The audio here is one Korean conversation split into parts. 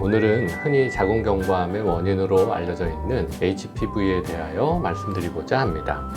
오늘은 흔히 자궁경부암의 원인으로 알려져 있는 HPV에 대하여 말씀드리고자 합니다.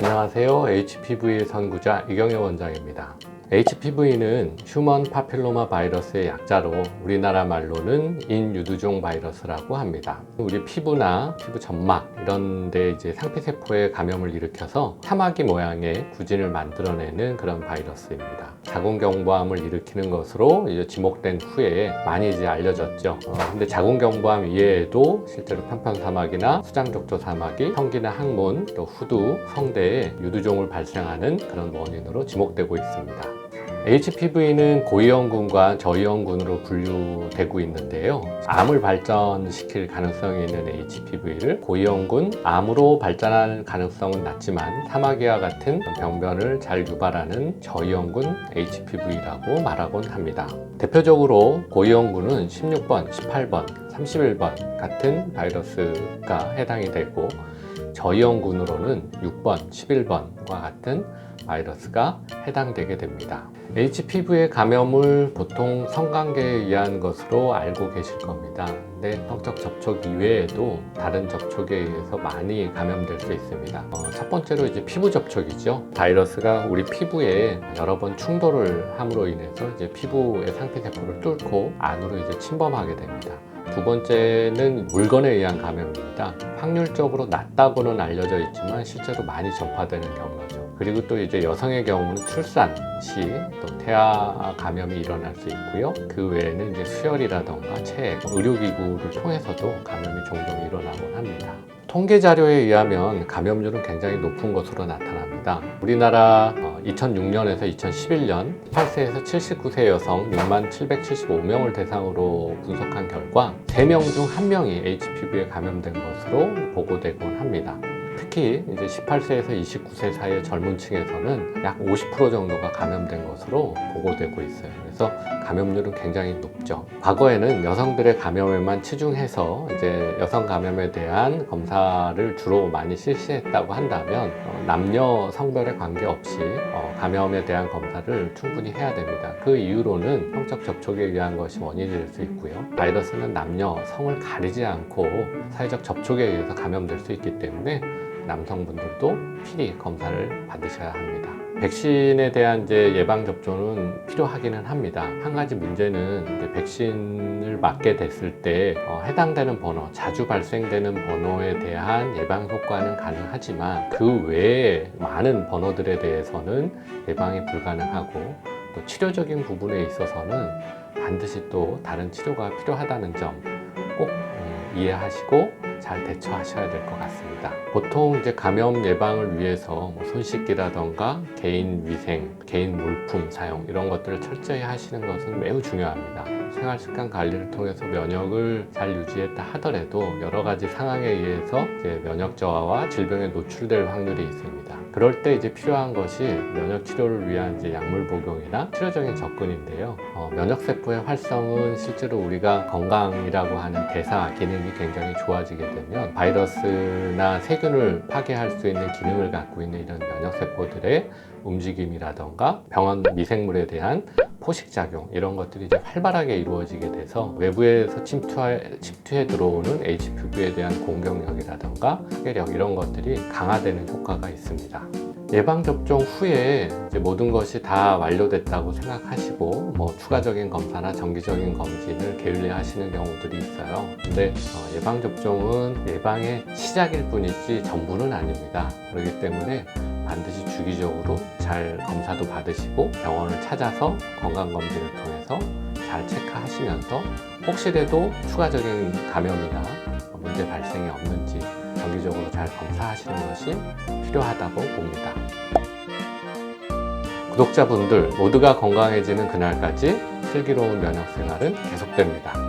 안녕하세요. HPV의 선구자 이경혜 원장입니다. HPV는 휴먼 파필로마 바이러스의 약자로 우리나라 말로는 인유두종 바이러스라고 합니다. 우리 피부나 피부 점막 이런 데 이제 상피세포에 감염을 일으켜서 사마귀 모양의 구진을 만들어내는 그런 바이러스입니다. 자궁경부암을 일으키는 것으로 이제 지목된 후에 많이 이제 알려졌죠. 어, 근데 자궁경부암 이외에도 실제로 편편사마귀나 수장족조사마귀, 성기나 항문, 또 후두, 성대 에 유두종을 발생하는 그런 원인으로 지목되고 있습니다. HPV는 고위험군과 저위험군으로 분류되고 있는데요. 암을 발전시킬 가능성이 있는 HPV를 고위험군, 암으로 발전할 가능성은 낮지만 사마귀와 같은 병변을 잘 유발하는 저위험군 HPV라고 말하곤 합니다. 대표적으로 고위험군은 16번, 18번, 31번 같은 바이러스가 해당이 되고 저위험군으로는 6번, 11번과 같은 바이러스가 해당되게 됩니다. HPV의 감염을 보통 성관계에 의한 것으로 알고 계실 겁니다. 근데 성적 접촉 이외에도 다른 접촉에 의해서 많이 감염될 수 있습니다. 어, 첫 번째로 이제 피부 접촉이죠. 바이러스가 우리 피부에 여러 번 충돌을 함으로 인해서 이제 피부의 상피세포를 뚫고 안으로 이제 침범하게 됩니다. 두 번째는 물건에 의한 감염입니다. 확률적으로 낮다고는 알려져 있지만 실제로 많이 전파되는 경우죠. 그리고 또 이제 여성의 경우는 출산 시 또 태아 감염이 일어날 수 있고요. 그 외에는 이제 수혈이라던가 체액, 의료기구를 통해서도 감염이 종종 일어나곤 합니다. 통계 자료에 의하면 감염률은 굉장히 높은 것으로 나타납니다. 우리나라 2006년에서 2011년 8세에서 79세 여성 6만 775명을 대상으로 분석한 3명 중 1명이 HPV에 감염된 것으로 보고되곤 합니다. 특히 이제 18세에서 29세 사이의 젊은 층에서는 약 50% 정도가 감염된 것으로 보고되고 있어요. 그래서 감염률은 굉장히 높죠. 과거에는 여성들의 감염에만 치중해서 이제 여성 감염에 대한 검사를 주로 많이 실시했다고 한다면 어, 남녀 성별에 관계없이 어, 감염에 대한 검사를 충분히 해야 됩니다. 그 이유로는 성적 접촉에 의한 것이 원인이 될 수 있고요. 바이러스는 남녀 성을 가리지 않고 사회적 접촉에 의해서 감염될 수 있기 때문에 남성분들도 필히 검사를 받으셔야 합니다. 백신에 대한 이제 예방 접종은 필요하기는 합니다. 한 가지 문제는 백신을 맞게 됐을 때 어, 해당되는 번호, 자주 발생되는 번호에 대한 예방 효과는 가능하지만 그 외에 많은 번호들에 대해서는 예방이 불가능하고 또 치료적인 부분에 있어서는 반드시 또 다른 치료가 필요하다는 점 꼭 이해하시고 잘 대처하셔야 될 것 같습니다. 보통 이제 감염 예방을 위해서 뭐 손 씻기라던가 개인 위생, 개인 물품 사용 이런 것들을 철저히 하시는 것은 매우 중요합니다. 생활 습관 관리를 통해서 면역을 잘 유지했다 하더라도 여러 가지 상황에 의해서 이제 면역 저하와 질병에 노출될 확률이 있습니다. 그럴 때 이제 필요한 것이 면역 치료를 위한 이제 약물 복용이나 치료적인 접근인데요. 어, 면역 세포의 활성은 실제로 우리가 건강이라고 하는 대사 기능이 굉장히 좋아지게 되면 바이러스나 세균을 파괴할 수 있는 기능을 갖고 있는 이런 면역 세포들의 움직임이라던가 병원 미생물에 대한 포식작용 이런 것들이 이제 활발하게 이루어지게 돼서 외부에서 침투해, 침투해 들어오는 HPV에 대한 공격력이라던가 파괴력 이런 것들이 강화되는 효과가 있습니다. 예방접종 후에 모든 것이 다 완료됐다고 생각하시고 뭐 추가적인 검사나 정기적인 검진을 게을리 하시는 경우들이 있어요. 근데 어, 예방접종은 예방의 시작일 뿐이지 전부는 아닙니다. 그렇기 때문에 반드시 주기적으로 잘 검사도 받으시고 병원을 찾아서 건강검진을 통해서 잘 체크하시면서 혹시라도 추가적인 감염이나 문제 발생이 없는지 정기적으로 잘 검사하시는 것이 필요하다고 봅니다. 구독자분들 모두가 건강해지는 그날까지 슬기로운 면역 생활은 계속됩니다.